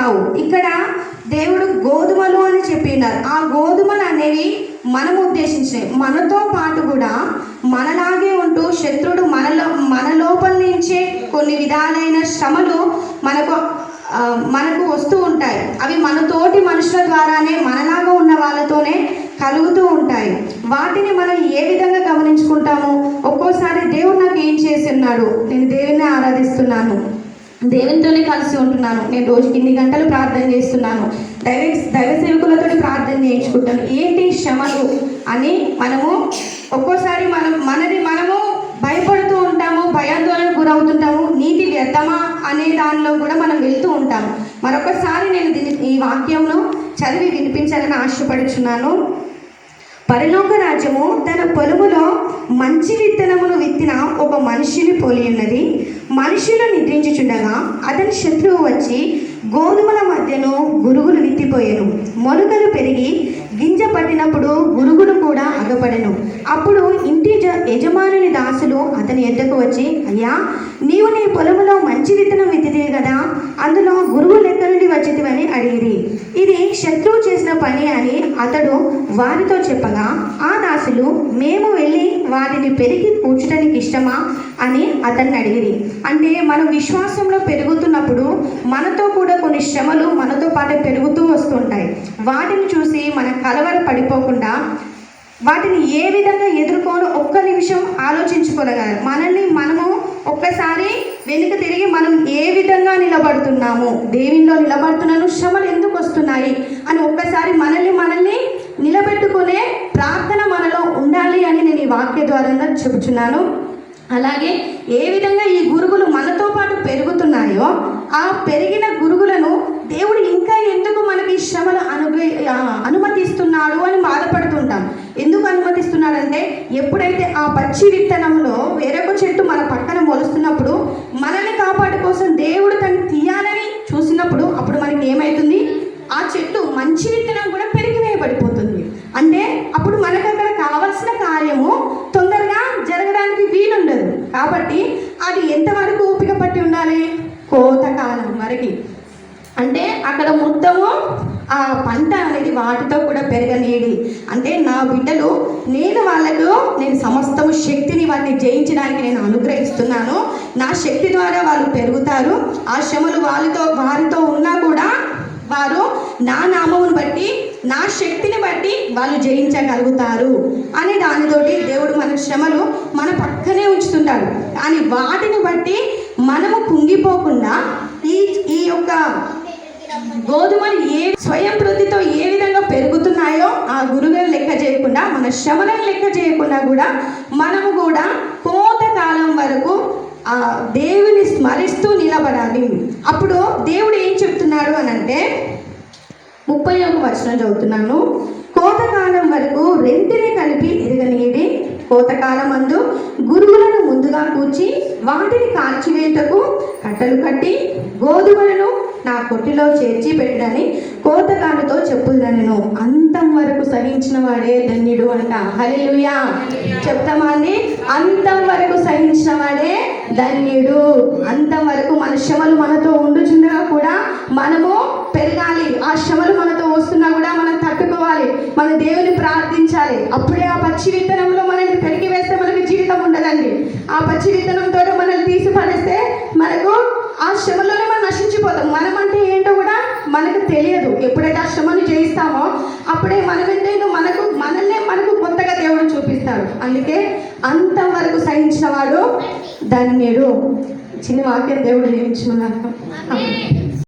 కావు ఇక్కడ దేవుడు గోధుమలు అని చెప్పినారు. ఆ గోధుమలు అనేవి మనం ఉద్దేశించినవి. మనతో పాటు కూడా మనలాగే ఉంటూ శత్రుడు మనలో మన లోపల నుంచే కొన్ని విధాలైన శ్రమలు మనకు మనకు వస్తూ ఉంటాయి. అవి మన తోటి మనుషుల ద్వారానే మనలాగా ఉన్న వాళ్ళతోనే కలుగుతూ ఉంటాయి. వాటిని మనం ఏ విధంగా గమనించుకుంటాము? ఒక్కోసారి దేవుడు నాకు ఏం చేసి ఉన్నాడు? నేను దేవుని ఆరాధిస్తున్నాను. దేవునితోనే కలిసి ఉంటున్నాను. నేను రోజుకి ఇన్ని గంటలు ప్రార్థన చేస్తున్నాను. దైవ దైవ సేవకులతో ప్రార్థన చేయించుకుంటాను. ఏంటి శ్రమలు అని మనము ఒక్కోసారి మనం మనది మనము భయపడుతూ ఉంటాము భయాందోళనకు గురవుతుంటాము నీతి వ్యర్థమా అనే దానిలో కూడా మనం వెళ్తూ ఉంటాము. మరొకసారి నేను దీని ఈ వాక్యంను చదివి వినిపించాలని ఆశపడుచున్నాను. పరలోక రాజ్యము తన పొలములో మంచి విత్తనమును విత్తిన ఒక మనిషిని పోలి ఉన్నది. మనుషులు నిద్రించుచుండగా అతని శత్రువు వచ్చి గోధుమల మధ్యను గురుగులు విత్తిపోయాను మొలకలు పెరిగి గింజ పట్టినప్పుడు గురుగులు కూడా అగపడను. అప్పుడు ఇంటి జ- యజమానుని దాసులు అతని ఎద్దకు వచ్చి అయ్యా నీవు నీ పొలంలో మంచి విత్తనం విత్తితే కదా అందులో గురువులు ఎక్కడి నుండి వచ్చితివని అడిగిరి. ఇది శత్రువు చేసిన పని అని అతడు వారితో చెప్పగా ఆ దాసులు మేము వెళ్ళి వాటిని పెరిగి కూర్చడానికి ఇష్టమా అని అతన్ని అడిగిరి. అంటే మనం విశ్వాసంలో పెరుగుతున్నప్పుడు మనతో కూడా కొన్ని శ్రమలు మనతో పాటు పెరుగుతూ వస్తుంటాయి. వాటిని చూసి మనం కలవర పడిపోకుండా వాటిని ఏ విధంగా ఎదుర్కోవాలో ఒక్క నిమిషం ఆలోచించుకోగలగాలి. మనల్ని మనము ఒక్కసారి వెనుక తిరిగి మనం ఏ విధంగా నిలబడుతున్నాము? దేవునిలో నిలబడుతున్నాను శ్రమలు ఎందుకు వస్తున్నాయి? అని ఒక్కసారి మనల్ని మనల్ని నిలబెట్టుకునే ప్రార్థన మనలో ఉండాలి అని నేను ఈ వాక్య ద్వారా చెబుతున్నాను అలాగే ఏ విధంగా ఈ గురుగులు మనతో పాటు పెరుగుతున్నాయో ఆ పెరిగిన గురుగులను దేవుడు ఇంకా ఎందుకు మనకి ఈ శ్రమలు అనుగ్ర అనుమతిస్తున్నాడు అని బాధపడుతుంటాం. ఎందుకు అనుమతిస్తున్నాడంటే ఎప్పుడైతే ఆ పచ్చి విత్తనంలో వేరొక చెట్టు మన పక్కన మొలుస్తున్నప్పుడు మనల్ని కాపాడు కోసం దేవుడు తను తీయాలని చూసినప్పుడు అప్పుడు మనకి ఏమవుతుంది ఆ చెట్టు మంచి విత్తనం కూడా పెరిగివేయబడిపోతుంది అంటే అప్పుడు మనకు అక్కడ కావలసిన కార్యము తొందరగా జరగడానికి వీలుండదు కాబట్టి అది ఎంతవరకు ఓపిక పట్టి ఉండాలి? కోతకాలం వరకు. అంటే అక్కడ మొత్తము ఆ పంట అనేది వాటితో కూడా పెరగనీయడి అంటే నా బిడ్డలు నేను వాళ్ళకు నేను సమస్తము శక్తిని వాటిని జయించడానికి నేను అనుగ్రహిస్తున్నాను. నా శక్తి ద్వారా వాళ్ళు పెరుగుతారు. ఆ శ్రమలు వాళ్ళతో వారితో ఉన్నా కూడా వారు నా నామమును బట్టి నా శక్తిని బట్టి వాళ్ళు జయించగలుగుతారు. అని దానితోటి దేవుడు మన శ్రమలు మన పక్కనే ఉంచుతుంటాడు. కానీ వాటిని బట్టి మనము కుంగిపోకుండా ఈ ఈ యొక్క గోధుమలు ఏ స్వయం వృద్ధితో ఏ విధంగా పెరుగుతున్నాయో ఆ గురువులను లెక్క చేయకుండా మన శ్రమలను లెక్క చేయకుండా కూడా మనము కూడా కోతకాలం వరకు ఆ దేవుని స్మరిస్తూ నిలబడాలి. అప్పుడు దేవుడు ఏం చెప్తున్నాడు అని అంటే ముప్పై ఒక వచనం చదువుతున్నాను. కోతకాలం వరకు రెంటిని కలిపి ఎరగనీయడి కోతకాలం అందు గురువులను ముందుగా కూర్చి వాటిని కాల్చివేతకు కట్టలు కట్టి గోధుమలను నా కొట్టిలో చేర్చి పెట్టడని కోతకాలతో చెప్పుదనను. అంతం వరకు సహించిన వాడే ధన్యుడు అంట హల్లెలూయా. చెప్తామా అండి? అంతం వరకు సహించిన వాడే ధన్యుడు. అంతం వరకు మన శ్రమలు మనతో ఉండుచుండగా కూడా మనము పెరగాలి. ఆ శ్రమలు మనతో వస్తున్నా కూడా మనం తట్టుకోవాలి. మన దేవుని ప్రార్థించాలి. అప్పుడే ఆ పచ్చి విత్తనంలో మనల్ని పెరిగి వేస్తే మనకి జీవితం ఉండదండి. ఆ పచ్చి విత్తనంతో మనల్ని తీసి పడేస్తే మనకు ఆ శ్రమలోనే మనం నశించిపోతాం. మనం అంటే ఏంటో కూడా మనకు తెలియదు. ఎప్పుడైతే ఆ శ్రమను జయిస్తామో అప్పుడే మనం ఏంటో మనకు మనల్నే మనకు కొత్తగా దేవుడు చూపిస్తాడు. అందుకే అంతవరకు సహించిన వాడు ధన్యుడు. చిన్న వాక్యం దేవుడు జీవించున్నాను